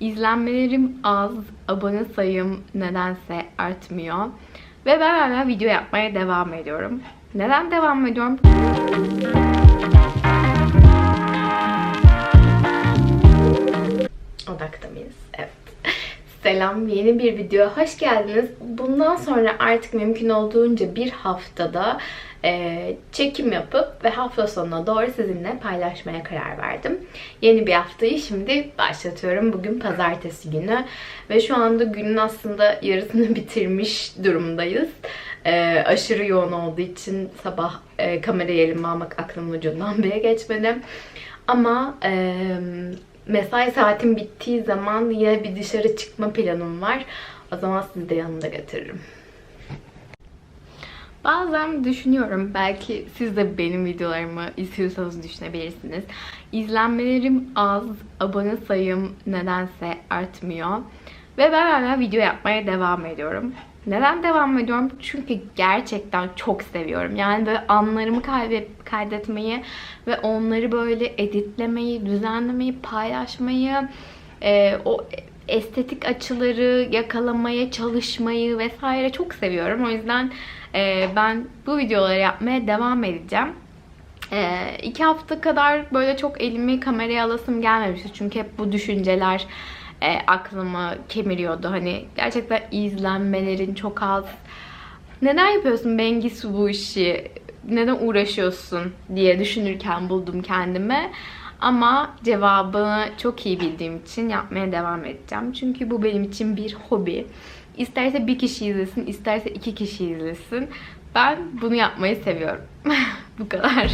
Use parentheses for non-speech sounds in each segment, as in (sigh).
İzlenmelerim az, abone sayım nedense artmıyor. Ve ben hala video yapmaya devam ediyorum. Neden devam ediyorum? Odakta mıyız? Evet. Selam, yeni bir videoya hoş geldiniz. Bundan sonra artık mümkün olduğunca bir haftada e, çekim yapıp ve hafta sonuna doğru sizinle paylaşmaya karar verdim. Yeni bir haftayı şimdi başlatıyorum. Bugün pazartesi günü ve şu anda günün aslında yarısını (laughs) bitirmiş durumdayız. E, aşırı yoğun olduğu için sabah e, kamerayı elime almak aklımın ucundan bile geçmedi. Ama e, mesai saatim bittiği zaman yine bir dışarı çıkma planım var. O zaman sizi de yanımda götürürüm. Bazen düşünüyorum, belki siz de benim videolarımı izliyorsanız düşünebilirsiniz. İzlenmelerim az, abone sayım nedense artmıyor. Ve ben hala video yapmaya devam ediyorum. Neden devam ediyorum? Çünkü gerçekten çok seviyorum. Yani böyle anlarımı kaydet, kaydetmeyi ve onları böyle editlemeyi, düzenlemeyi, paylaşmayı, e, o estetik açıları yakalamaya çalışmayı vesaire çok seviyorum. O yüzden e, ben bu videoları yapmaya devam edeceğim. E, iki hafta kadar böyle çok elimi kameraya alasım gelmemişti. Çünkü hep bu düşünceler e, aklımı kemiriyordu. Hani gerçekten izlenmelerin çok az. Neden yapıyorsun Bengisu bu işi? Neden uğraşıyorsun diye düşünürken buldum kendimi. Ama cevabını çok iyi bildiğim için yapmaya devam edeceğim. Çünkü bu benim için bir hobi. İsterse bir kişi izlesin, isterse iki kişi izlesin. Ben bunu yapmayı seviyorum. (laughs) bu kadar.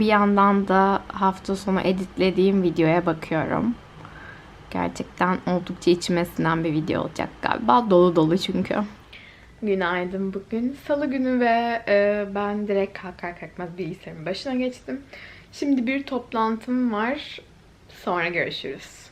Bir yandan da hafta sonu editlediğim videoya bakıyorum. Gerçekten oldukça içime sinen bir video olacak galiba. Dolu dolu çünkü. Günaydın bugün. Salı günü ve e, ben direkt kalkar kalkmaz bilgisayarın başına geçtim. Şimdi bir toplantım var. Sonra görüşürüz.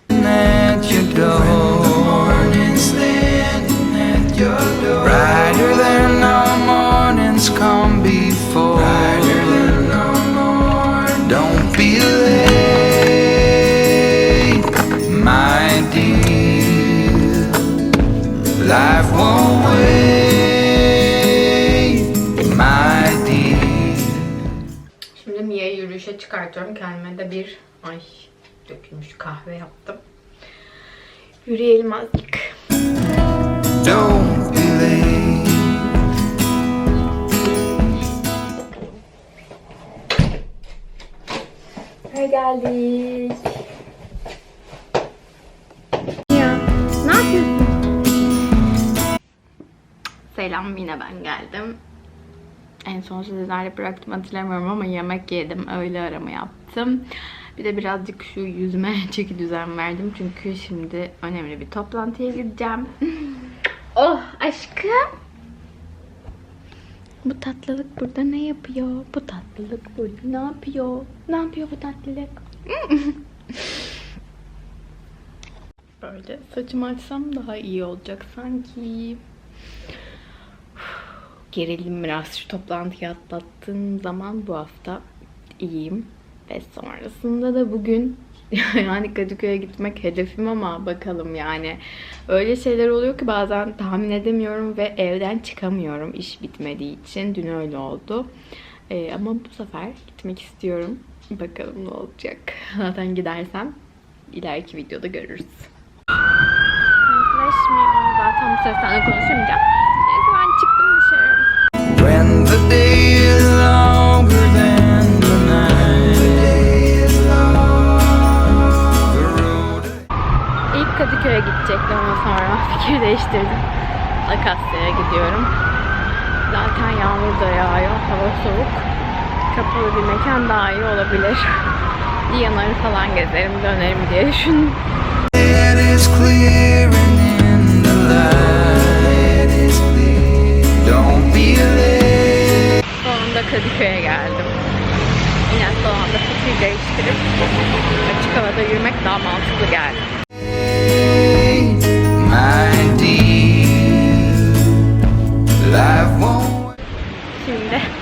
Yürüyüşe çıkartıyorum. Kendime de bir ay dökülmüş kahve yaptım. Yürüyelim azıcık. Ve geldik. Ya, ne yapıyorsun? Selam yine ben geldim. En son nerede bıraktım hatırlamıyorum ama yemek yedim. Öğle arama yaptım. Bir de birazcık şu yüzüme (laughs) çeki düzen verdim. Çünkü şimdi önemli bir toplantıya gideceğim. (laughs) oh aşkım. Bu tatlılık burada ne yapıyor? Bu tatlılık burada ne yapıyor? Ne yapıyor bu tatlılık? (laughs) Böyle saçımı açsam daha iyi olacak sanki. Gerildim biraz şu toplantıyı atlattığım zaman bu hafta iyiyim. Ve sonrasında da bugün (laughs) yani Kadıköy'e gitmek hedefim ama bakalım yani. Öyle şeyler oluyor ki bazen tahmin edemiyorum ve evden çıkamıyorum iş bitmediği için. Dün öyle oldu. Ee, ama bu sefer gitmek istiyorum. Bakalım ne olacak. (laughs) Zaten gidersem ileriki videoda görürüz. Zaten bu sefer konuşamayacağım. Gidecektim ama sonra (laughs) fikir değiştirdim. Akasya'ya gidiyorum. Zaten yağmur da yağıyor, hava soğuk. Kapalı bir mekan daha iyi olabilir. (laughs) Diyanar'ı falan gezerim, dönerim diye düşündüm. Sonunda Kadıköy'e geldim. Yine son anda fikir değiştirip açık havada yürümek daha mantıklı geldi.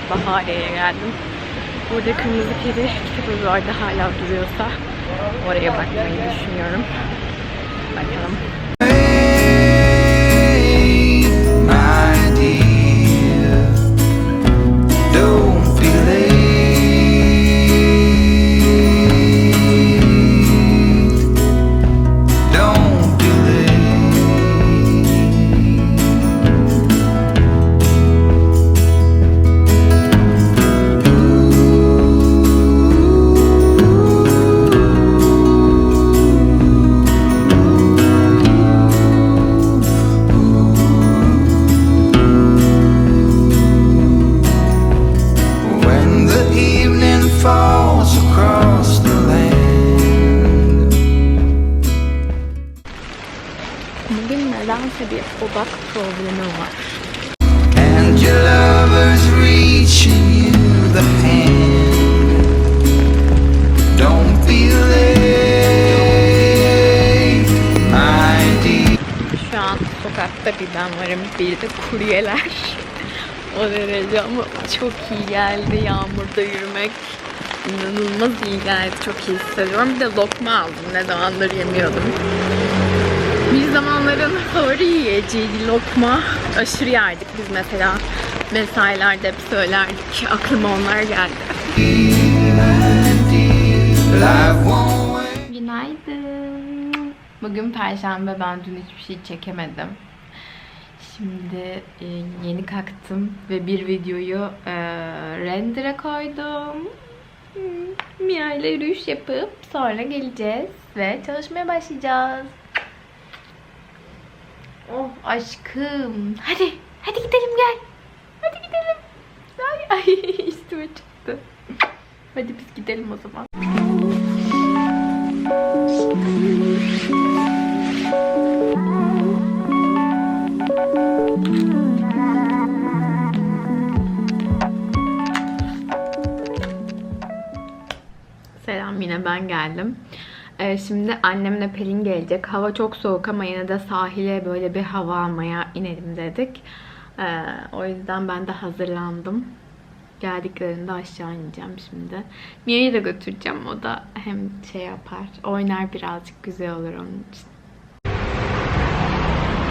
Bahariye'ye geldim. Burada kırmızı kedi kitabı vardı hala duruyorsa oraya bakmayı düşünüyorum. Bakalım. Bugün nedense bir odak problemi var. And your lover's reaching you the hand. Don't be late, my dear. Şu an sokakta bir ben varım, bir de kuryeler. o derece ama çok iyi geldi yağmurda yürümek. İnanılmaz iyi geldi, çok iyi hissediyorum. Bir de lokma aldım, ne zamandır yemiyordum. Bir zamanların favori yiyeceğiydi lokma. Aşırı yerdik biz mesela. Mesailerde hep söylerdik. Aklıma onlar geldi. Günaydın. Bugün perşembe ben dün hiçbir şey çekemedim. Şimdi e, yeni kalktım ve bir videoyu e, render'a koydum. Mia ile yürüyüş yapıp sonra geleceğiz ve çalışmaya başlayacağız. Oh aşkım. Hadi, hadi gidelim gel. Hadi gidelim. Ay, (laughs) ay üstüme çıktı. Hadi biz gidelim o zaman. Selam yine ben geldim. Ee, şimdi annemle Pelin gelecek. Hava çok soğuk ama yine de sahile böyle bir hava almaya inelim dedik. Ee, o yüzden ben de hazırlandım. Geldiklerinde aşağı ineceğim şimdi. Mia'yı da götüreceğim. O da hem şey yapar, oynar birazcık güzel olur onun için.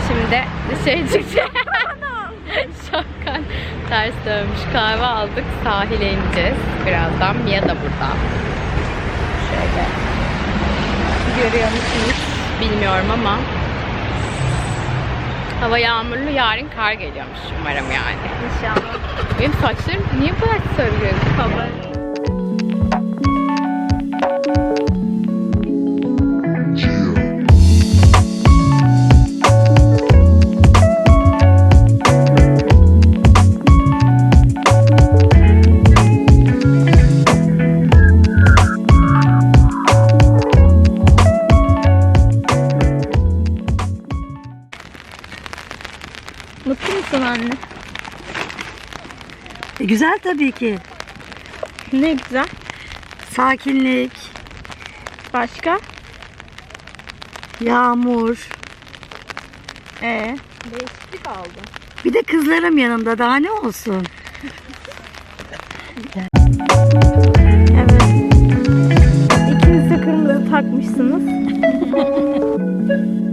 Şimdi dışarı çıkacağız. (laughs) Şapkan ters dönmüş kahve aldık. Sahile ineceğiz. Birazdan Mia da burada. Şöyle. Görüyor musunuz? Bilmiyorum ama. Hava yağmurlu. Yarın kar geliyormuş umarım yani. İnşallah. Benim saçlarım niye bu kadar sarı hava? Musun anne? E, güzel tabii ki. Ne güzel. Sakinlik, Başka? yağmur. Ee? Değişiklik aldı. Bir de kızlarım yanımda daha ne olsun? Evet. İkiniz de kırmızı takmışsınız. (laughs)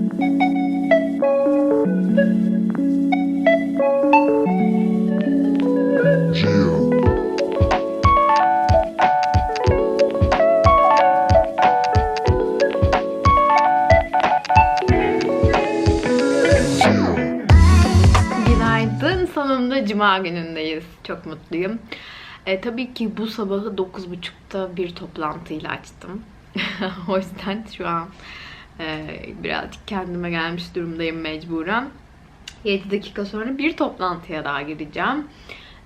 cuma günündeyiz. Çok mutluyum. E, tabii ki bu sabahı 9.30'da bir toplantıyla açtım. (laughs) o yüzden şu an e, birazcık kendime gelmiş durumdayım mecburen. 7 dakika sonra bir toplantıya daha gireceğim.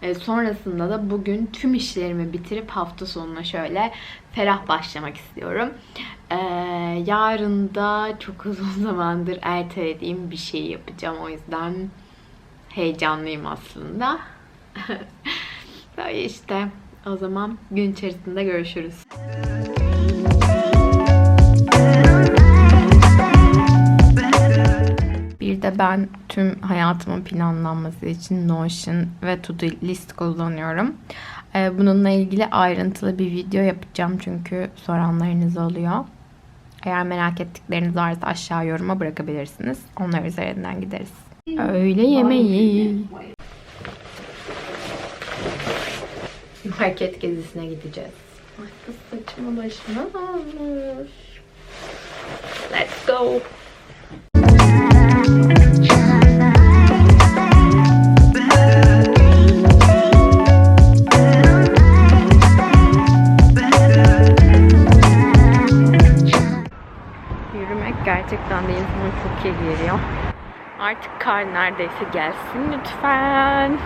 E, sonrasında da bugün tüm işlerimi bitirip hafta sonuna şöyle ferah başlamak istiyorum. E, yarın da çok uzun (laughs) zamandır ertelediğim bir şey yapacağım. O yüzden heyecanlıyım aslında. (laughs) Böyle işte o zaman gün içerisinde görüşürüz. Bir de ben tüm hayatımın planlanması için Notion ve To-Do List kullanıyorum. Ee, Bununla ilgili ayrıntılı bir video yapacağım çünkü soranlarınız oluyor. Eğer merak ettikleriniz varsa aşağı yoruma bırakabilirsiniz. Onlar üzerinden gideriz. Öğle yemeği. Market gezisine gideceğiz. Ay kız saçma başıma almış. Let's go. Artık kar neredeyse gelsin lütfen.